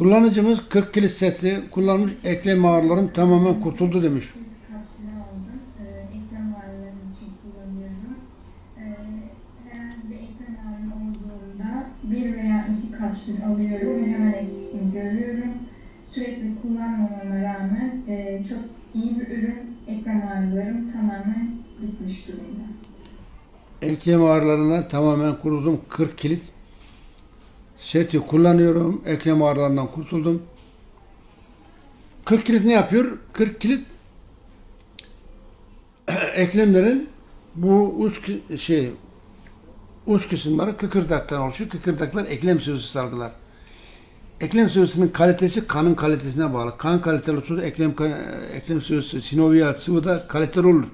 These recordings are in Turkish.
Kullanıcımız 40 kilit seti kullanmış eklem ağrılarım tamamen kurtuldu demiş. Ee, eklem ağrılarım için kullanıyorum. Ee, bir veya iki kapsül alıyorum ve hemen etkisini görüyorum. Sürekli kullanmamama rağmen e, çok iyi bir ürün. Eklem ağrılarım tamamen bitmiş durumda. Eklem ağrılarından tamamen kurtuldum. 40 kilit seti kullanıyorum. Eklem ağrılarından kurtuldum. 40 kilit ne yapıyor? 40 kilit eklemlerin bu uç şey uç kısımları kıkırdaktan oluşuyor. Kıkırdaklar eklem sıvısı salgılar. Eklem sıvısının kalitesi kanın kalitesine bağlı. Kan kaliteli olursa eklem eklem sıvısı, sinoviyal sıvı da kaliteli olur.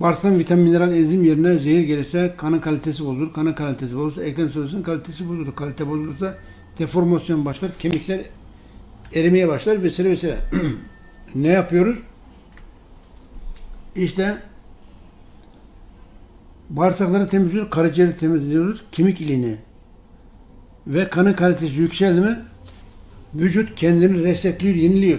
Bağırsaktan vitamin, mineral, enzim yerine zehir gelirse kanın kalitesi bozulur. Kanın kalitesi bozulursa eklem sıvısının kalitesi bozulur. Kalite bozulursa deformasyon başlar. Kemikler erimeye başlar vesaire vesaire. ne yapıyoruz? İşte bağırsakları temizliyoruz, karaciğeri temizliyoruz, kemik iliğini ve kanın kalitesi yükseldi mi vücut kendini resetliyor, yeniliyor.